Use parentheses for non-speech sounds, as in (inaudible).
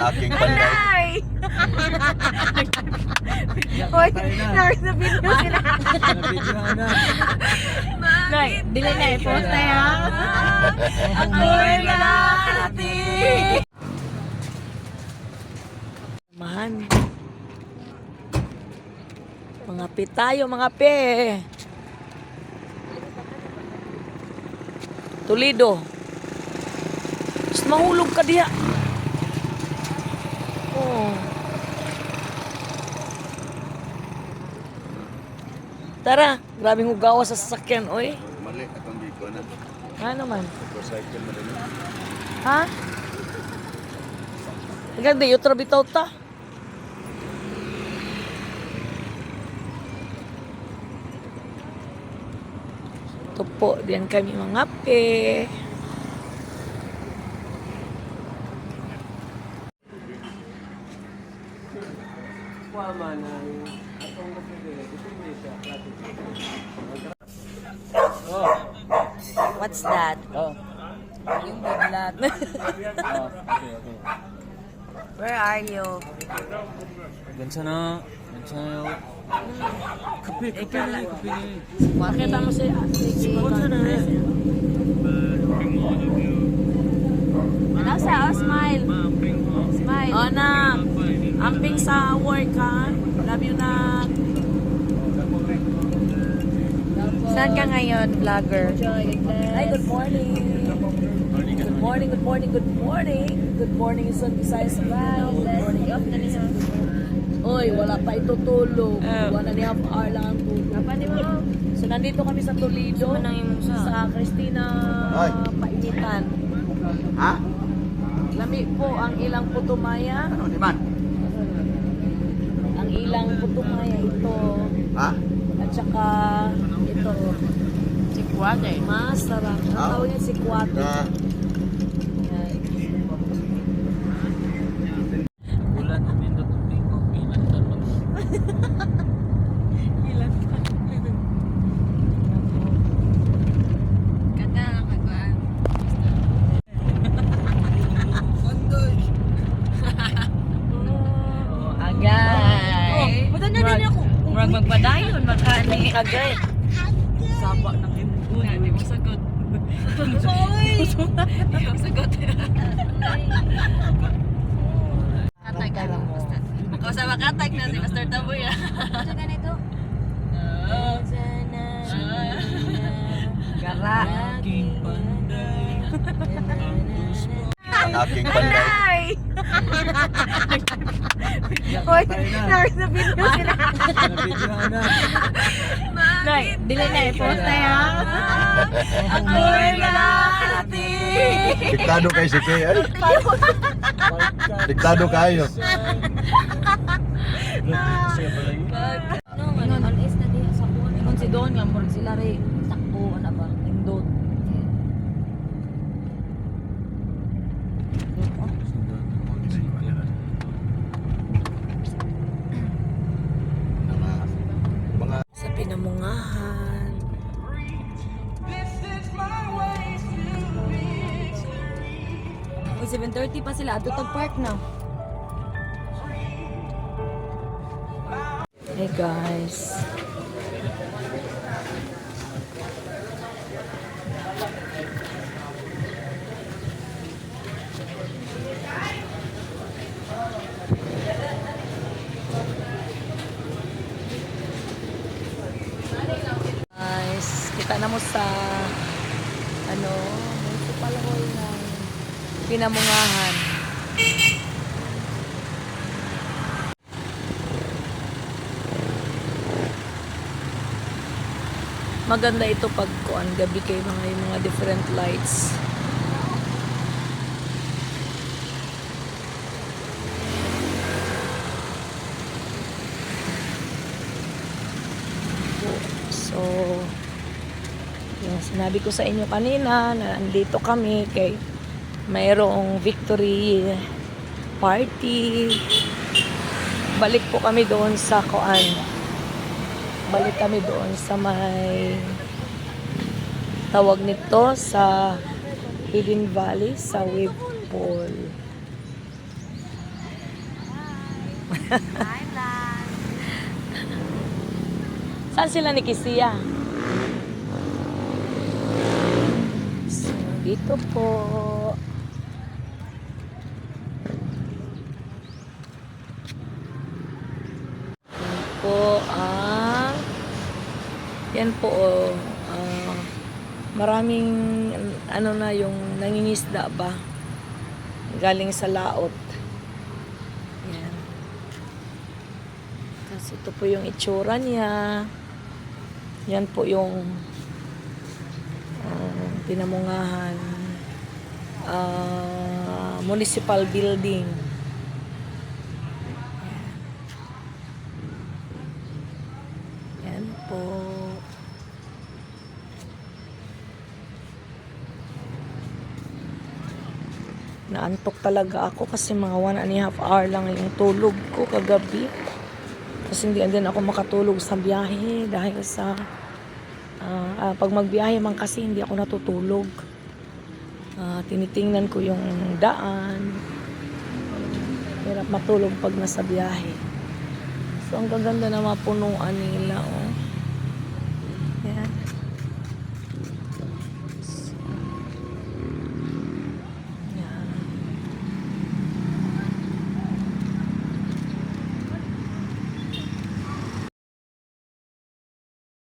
aking panday. Ay! (laughs) Hoy, nasa video sila. Nay, dili na i-post na yan. Ako'y malati. Man. Mga pi tayo, mga pe. Toledo. Mas mahulog ka diya. Oh. Tara, grabing hugawa sa sasakyan, oy. Mali, atong biko na. Ano man? Motorcycle mo din. Ha? Di, yutra bitaw ta. Ito po, diyan kami mga pe. What's that? Oh. Yung biglat. Oh, okay, okay. Where are you? 괜찮아. 괜찮아요. 급해, 급해, 급해. Makita mo si Ano sa oh, smile? Smile. Oh, na. Amping sa work, ha? Love you na. Saan ka ngayon, vlogger? Hi, good morning. Good morning, good morning, good morning. Good morning, Son Visayas Surround. Good morning, up na niya. Oy, wala pa ito tulog. One and a half hour lang ang tulog. Mo? So, nandito kami sa Toledo. Sa Christina Ay. Painitan. Ha? Lami po ang ilang putumaya. Ano di man? Ang ilang putumaya ito. Ha? At saka ito. Si Kuwade. Masarap. Ang Ah. tawag niya si Kwate. Na, Ulan na pindot ng pingo. Ilan naman. Kata lang kagawaan. Oh, agay. Oh, ba't na din ako? Murag magpadayon, magkani. Agay. Saba na kayo. Una, di mo sagot. Hoy! Di mo sagot. Katag ka lang. Ako sa makatag na si Master Taboy ah. Ito ganito. Gara. Aking panday. Aking panday. (laughs) Hoy, nasa video sila. Nabigyan na. Nay, dili na i-post na yan. Ako'y malati. Diktado kayo si Kay. Ay, diktado kayo. No, ano, alis na din sa kuwan. Ingon si Don nga, murag sila rin. Sakto, ano ba? Indot. 7.30 pa sila. Ato tag park na. Hey guys. Guys, kita na mo sa ano, municipal hall ng Pinamungahan. Maganda ito pag kuan gabi kay mga yung mga different lights. So, yung sinabi ko sa inyo kanina na andito kami kay mayroong victory party. Balik po kami doon sa Koan. Balik kami doon sa may tawag nito sa Hidden Valley sa Wave Pool. (laughs) Saan sila ni Kisiya? So, dito po. Yan po ang yan po oh, ah, maraming ano na yung nangingisda ba galing sa laot. Yan. Tapos ito po yung itsura niya. Yan po yung uh, pinamungahan ah, municipal building. Yan. Yan po. Naantok talaga ako kasi mga one and a half hour lang yung tulog ko kagabi. Kasi hindi din ako makatulog sa biyahe dahil sa ah, ah, pag magbiyahe man kasi hindi ako natutulog. Ah, tinitingnan ko yung daan. Hirap matulog pag nasa biyahe. So ang gaganda na mga punuan nila. Oh.